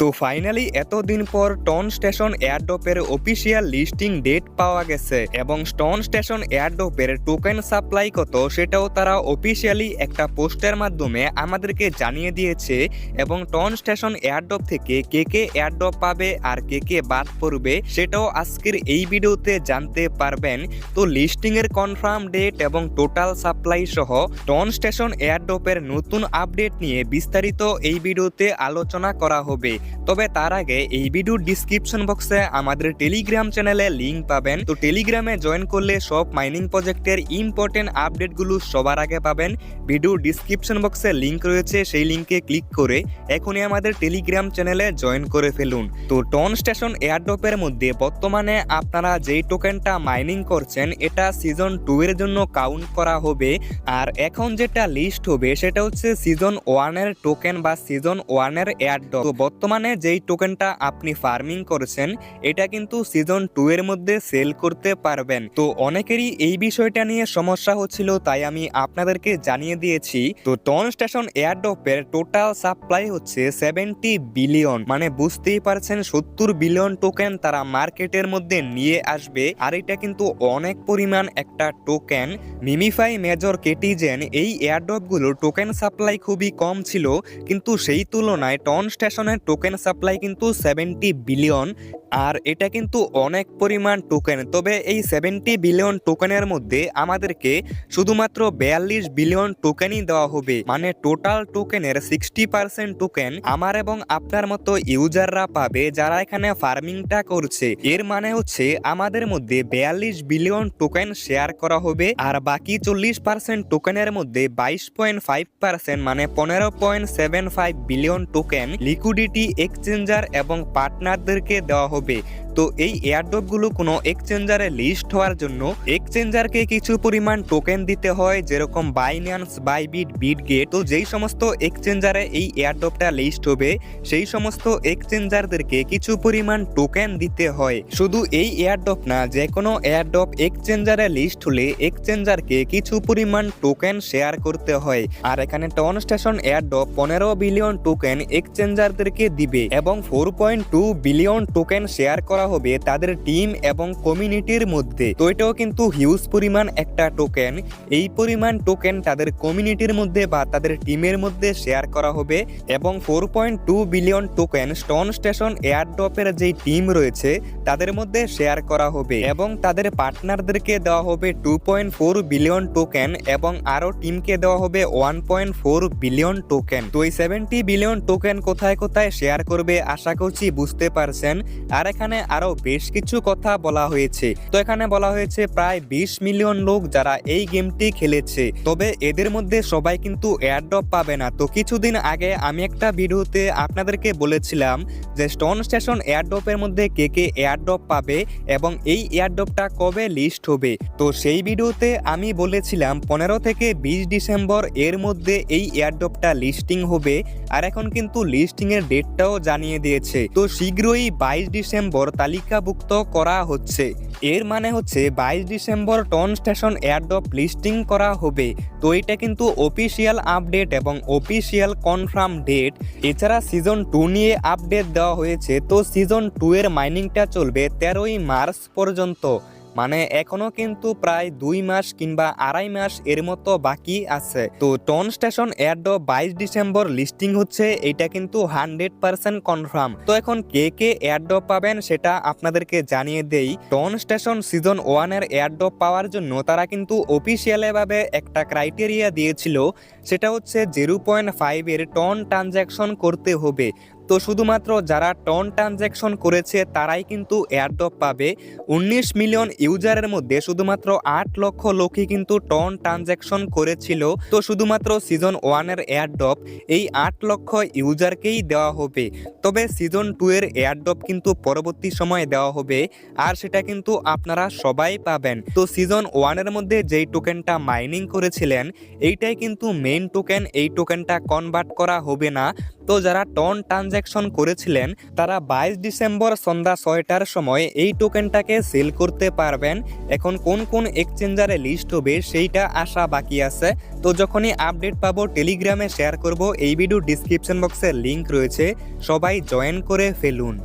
তো ফাইনালি এতদিন পর টন স্টেশন এয়ারড্রপের অফিসিয়াল লিস্টিং ডেট পাওয়া গেছে এবং টন স্টেশন এয়ারড্রপের টোকেন সাপ্লাই কত সেটাও তারা অফিসিয়ালি একটা পোস্টের মাধ্যমে আমাদেরকে জানিয়ে দিয়েছে এবং টন স্টেশন এয়ারড্রপ থেকে কে কে এয়ারড্রপ পাবে আর কে কে বাদ পড়বে সেটাও আজকের এই ভিডিওতে জানতে পারবেন। তো লিস্টিং এর কনফার্ম ডেট এবং টোটাল সাপ্লাই সহ টন স্টেশন এয়ারড্রপের নতুন আপডেট নিয়ে বিস্তারিত এই ভিডিওতে আলোচনা করা হবে। তবে তার আগে এই ভিডিওর ডিসক্রিপশন বক্সে আমাদের টেলিগ্রাম চ্যানেলে লিংক পাবেন। তো টেলিগ্রামে জয়েন করলে সব মাইনিং প্রজেক্টের ইম্পর্টেন্ট আপডেটগুলো সবার আগে পাবেন। ভিডিওর ডিসক্রিপশন বক্সে লিংক রয়েছে, সেই লিংকে ক্লিক করে এখনই আমাদের টেলিগ্রাম চ্যানেলে জয়েন করে ফেলুন। তো টন স্টেশন এয়ারড্রপের মধ্যে বর্তমানে আপনারা যেই টোকেনটা মাইনিং করছেন, এটা সিজন টু এর জন্য কাউন্ট করা হবে। আর এখন যেটা লিস্ট হবে, সেটা হচ্ছে সিজন ওয়ানের টোকেন বা সিজন ওয়ানের এয়ারড্রপ তো বর্তমানে যেই টোকেনটা আপনি ফার্মিং করেছেন, এটা কিন্তু সিজন টু এর মধ্যে সেল করতে পারবেন। তো অনেকেরই এই বিষয়টা নিয়ে সমস্যা হচ্ছিল, তাই আমি আপনাদেরকে জানিয়ে দিয়েছি, তো টন স্টেশন এয়ারড্রপের টোটাল সাপ্লাই হচ্ছে সেভেন্টি বিলিয়ন মানে বুঝতেই পারছেন, সত্তর বিলিয়ন টোকেন তারা মার্কেটের মধ্যে নিয়ে আসবে, আর এটা কিন্তু অনেক পরিমাণ একটা টোকেন মিমিফাই মেজর কেটিজেন এই এয়ারড্রপগুলোর টোকেন সাপ্লাই খুবই কম ছিল, কিন্তু সেই তুলনায় টন স্টেশনের টোকেন সাপ্লাই কিন্তু সেভেন্টি বিলিয়ন আর এটা কিন্তু অনেক পরিমাণ টোকেন তবে এই সেভেন্টি বিলিয়ন টোকেনের মধ্যে আমাদেরকে শুধুমাত্র বিয়াল্লিশ বিলিয়ন টোকেনই দেওয়া হবে। মানে টোটাল টোকেনের সিক্সটি পার্সেন্ট টোকেন আমার এবং আপনার মতো ইউজাররা পাবে যারা এখানে ফার্মিংটা করছে। এর মানে হচ্ছে আমাদের মধ্যে বিয়াল্লিশ বিলিয়ন টোকেন শেয়ার করা হবে, আর বাকি চল্লিশ পার্সেন্ট টোকেনের মধ্যে বাইশ পয়েন্ট ফাইভ পার্সেন্ট মানে পনেরো point seven five billion token liquidity exchanger এবং পার্টনারদেরকে দেওয়া হবে। তো এই এয়ারড্রপগুলো কোনো এক্সচেঞ্জারে লিস্ট হওয়ার জন্য এক্সচেঞ্জারকে কিছু পরিমাণ টোকেন দিতে হয়, যেরকম বাইন্যান্স বাইবিট বিটগেট তো যেই সমস্ত এক্সচেঞ্জারে এই এয়ারড্রপটা লিস্ট হবে, সেই সমস্ত এক্সচেঞ্জারদেরকে কিছু পরিমাণ টোকেন দিতে হয়। শুধু এই এয়ারড্রপ না যে কোনো এয়ারড্রপ এক্সচেঞ্জারে লিস্ট হলে এক্সচেঞ্জারকে কিছু পরিমাণ টোকেন শেয়ার করতে হয়। আর এখানে টন স্টেশন এয়ারড্রপ পনেরো বিলিয়ন টোকেন এক্সচেঞ্জারদেরকে দিবে এবং four point two billion token share করা হবে তাদের টিম এবং কমিউনিটির মধ্যে। তো এটাও কিন্তু হিউজ পরিমাণ একটা টোকেন এই পরিমাণ টোকেন তাদের কমিউনিটির মধ্যে বা তাদের টিমের মধ্যে শেয়ার করা হবে এবং four point two billion token stone station এয়ারড্রপের যেই টিম রয়েছে, তাদের মধ্যে শেয়ার করা হবে এবং তাদের পার্টনারদেরকে দেওয়া হবে two point four billion token এবং আরও টিমকে দেওয়া হবে one point four billion token তো এই সেভেন্টি বিলিয়ন টোকেন কোথায় কোথায় শেয়ার করবে, আশা করছি বুঝতে পারছেন। আর এখানে আরও বেশ কিছু কথা বলা হয়েছে। তো এখানে বলা হয়েছে প্রায় বিশ মিলিয়ন লোক যারা এই গেমটি খেলেছে। তবে এদের মধ্যে সবাই কিন্তু এয়ারড্রপ পাবে না। তো কিছুদিন আগে আমি একটা ভিডিওতে আপনাদেরকে বলেছিলাম যে স্টোন স্টেশন এয়ারড্রপের মধ্যে কে কে এয়ারড্রপ পাবে এবং এই এয়ারড্রপটা কবে লিস্ট হবে। তো সেই ভিডিওতে আমি বলেছিলাম পনেরো থেকে বিশ ডিসেম্বর এর মধ্যে এই এয়ারড্রপটা লিস্টিং হবে। আর এখন কিন্তু লিস্টিংয়ের ডেটটাও জানিয়ে দিয়েছে। তো শীঘ্রই বাইশ ডিসেম্বর তালিকাভুক্ত করা হচ্ছে। এর মানে হচ্ছে বাইশ December ton station airdrop listing করা হবে। তো এটা কিন্তু অফিসিয়াল আপডেট এবং অফিসিয়াল কনফার্ম ডেট। এছাড়া সিজন টু নিয়ে আপডেট দেওয়া হয়েছে। তো সিজন টু এর মাইনিংটা চলবে তেরোই মার্চ পর্যন্ত। মানে এখনও কিন্তু প্রায় দুই মাস কিংবা আড়াই মাস এর মতো বাকি আছে। তো টন স্টেশন এয়ারড্রপ বাইশ ডিসেম্বর লিস্টিং হচ্ছে, এটা কিন্তু হান্ড্রেড পার্সেন্ট কনফার্ম। তো এখন কে কে এয়ারড্রপ পাবেন সেটা আপনাদেরকে জানিয়ে দেই। টন স্টেশন সিজন ওয়ানের এয়ারড্রপ পাওয়ার জন্য তারা কিন্তু অফিসিয়ালিভাবে একটা ক্রাইটেরিয়া দিয়েছিল, সেটা হচ্ছে জিরো পয়েন্ট ফাইভের টন ট্রানজ্যাকশন করতে হবে। তো শুধুমাত্র যারা টন ট্রানজ্যাকশন করেছে, তারাই কিন্তু এয়ারড্রপ পাবে। উনিশ মিলিয়ন ইউজারের মধ্যে শুধুমাত্র আট লক্ষ লোকই কিন্তু টন ট্রানজ্যাকশন করেছিল। তো শুধুমাত্র সিজন ওয়ানের এয়ারড্রপ এই আট লক্ষ ইউজারকেই দেওয়া হবে। তবে সিজন টু এর এয়ারড্রপ কিন্তু পরবর্তী সময়ে দেওয়া হবে, আর সেটা কিন্তু আপনারা সবাই পাবেন। তো সিজন ওয়ানের মধ্যে যেই টোকেনটা মাইনিং করেছিলেন, এইটাই কিন্তু মেইন টোকেন এই টোকেনটা কনভার্ট করা হবে না। তো যারা টন ট্রানজ্যাকশন ট্রানজ্যাকশন করেছিলেন, তারা বাইশ ডিসেম্বর সন্ধ্যা ছয়টার সময় এই টোকেনটাকে সেল করতে পারবেন। এখন কোন কোন এক্সচেঞ্জারে লিস্ট হবে সেইটা আসা বাকি আছে। তো যখনই আপডেট পাবো টেলিগ্রামে শেয়ার করব, এই ভিডিও ডিসক্রিপশন বক্সের লিঙ্ক রয়েছে। সবাই জয়েন করে ফেলুন।